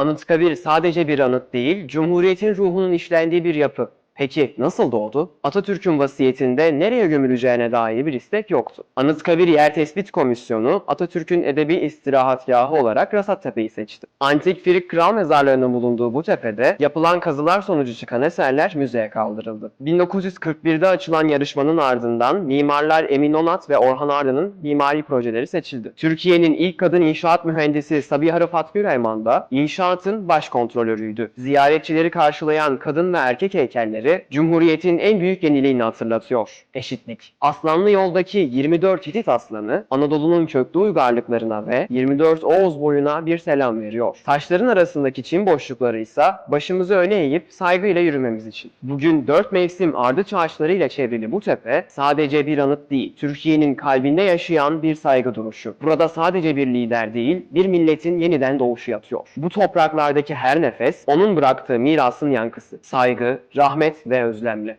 Anıtkabir sadece bir anıt değil, Cumhuriyet'in ruhunun işlendiği bir yapı. Peki nasıl doğdu? Atatürk'ün vasiyetinde nereye gömüleceğine dair bir istek yoktu. Anıtkabir Yer Tespit Komisyonu Atatürk'ün edebi istirahatgahı olarak Rasattepe'yi seçti. Antik Frig Kral Mezarlığı'nın bulunduğu bu tepede yapılan kazılar sonucu çıkan eserler müzeye kaldırıldı. 1941'de açılan yarışmanın ardından mimarlar Emin Onat ve Orhan Arda'nın mimari projeleri seçildi. Türkiye'nin ilk kadın inşaat mühendisi Sabiha Rıfat Gürelman da inşaatın baş kontrolörüydü. Ziyaretçileri karşılayan kadın ve erkek heykelleri Cumhuriyet'in en büyük yeniliğini hatırlatıyor. Eşitlik. Aslanlı yoldaki 24 Hitit aslanı Anadolu'nun köklü uygarlıklarına ve 24 Oğuz boyuna bir selam veriyor. Taşların arasındaki çim boşlukları ise başımızı öne eğip saygıyla yürümemiz için. Bugün dört mevsim ardıç ağaçlarıyla çevrili bu tepe sadece bir anıt değil, Türkiye'nin kalbinde yaşayan bir saygı duruşu. Burada sadece bir lider değil, bir milletin yeniden doğuşu yatıyor. Bu topraklardaki her nefes onun bıraktığı mirasın yankısı. Saygı, rahmet ve özlemle.